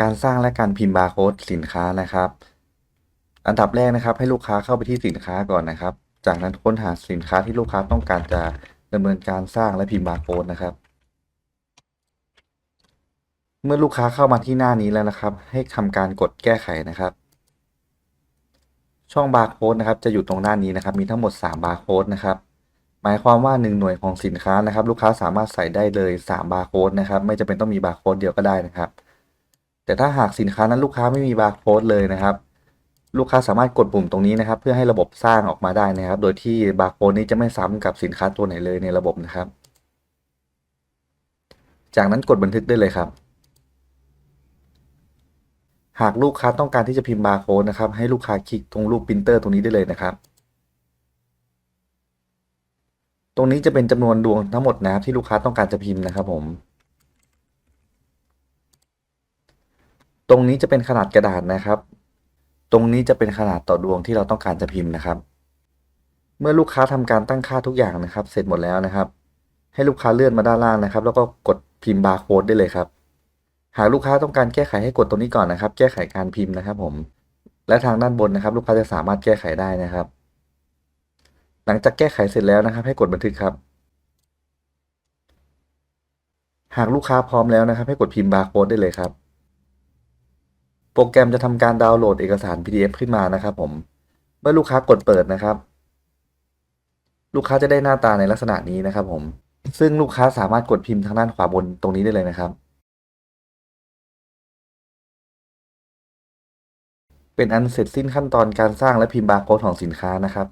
การสร้างและการพิมพ์บาร์โค้ดสินค้านะครับ อันดับแรกนะครับ ให้ลูกค้าเข้าไปที่สินค้าก่อนนะครับ จากนั้นค้นหาสินค้าที่ลูกค้าต้องการจะดำเนินการสร้างและพิมพ์บาร์โค้ดนะครับ เมื่อลูกค้าเข้ามาที่หน้านี้แล้วนะครับ ให้ทำการกดแก้ไขนะครับ ช่องบาร์โค้ดนะครับ จะอยู่ตรงหน้านี้นะครับ มีทั้งหมด3บาร์โค้ดนะครับ หมายความว่า 1 หน่วยของสินค้านะครับ ลูกค้าสามารถใส่ได้เลย3บาร์โค้ดนะครับ ไม่จำเป็นต้องมีบาร์โค้ดเดียวก็ได้นะครับ แต่ถ้าหากสินค้านั้นลูกค้าไม่มีบาร์โค้ดเลยนะครับ ลูกค้าสามารถกดปุ่มตรงนี้นะครับ เพื่อให้ระบบสร้างออกมาได้นะครับ โดยที่บาร์โค้ดนี้จะไม่ซ้ำกับสินค้าตัวไหนเลยในระบบนะครับ จากนั้นกดบันทึกได้เลยครับหากลูกค้าต้องการที่จะพิมพ์บาร์โค้ดนะครับ ให้ลูกค้าคลิกตรงรูปปรินเตอร์ตรงนี้ได้เลยนะครับ ตรงนี้จะเป็นจำนวนดวงทั้งหมดนะครับที่ลูกค้าต้องการจะพิมพ์นะครับผม ตรงนี้จะเป็นขนาดกระดาษนะครับ ตรงนี้จะเป็นขนาดต่อดวงที่เราต้องการจะพิมพ์นะครับ เมื่อลูกค้าทำการตั้งค่าทุกอย่างนะครับ เสร็จหมดแล้วนะครับ ให้ลูกค้าเลื่อนมาด้านล่างนะครับ แล้วก็กดพิมพ์บาร์โค้ดได้เลยครับ หากลูกค้าต้องการแก้ไขให้กดตรงนี้ก่อนนะครับ แก้ไขการพิมพ์นะครับ ผม และทางด้านบนนะครับ ลูกค้าจะสามารถแก้ไขได้นะครับ หลังจากแก้ไขเสร็จแล้วนะครับ ให้กดบันทึกครับ หากลูกค้าพร้อมแล้วนะครับ ให้กดพิมพ์บาร์โค้ดได้เลยครับ โปรแกรมจะทำการดาวน์โหลดเอกสาร PDF ขึ้นมานะครับผม เมื่อลูกค้ากดเปิดนะครับ ลูกค้าจะได้หน้าตาในลักษณะนี้นะครับผม ซึ่งลูกค้าสามารถกดพิมพ์ทางด้านขวาบนตรงนี้ได้เลยนะครับ เป็นอันเสร็จสิ้นขั้นตอนการสร้างและพิมพ์บาร์โค้ดของสินค้านะครับ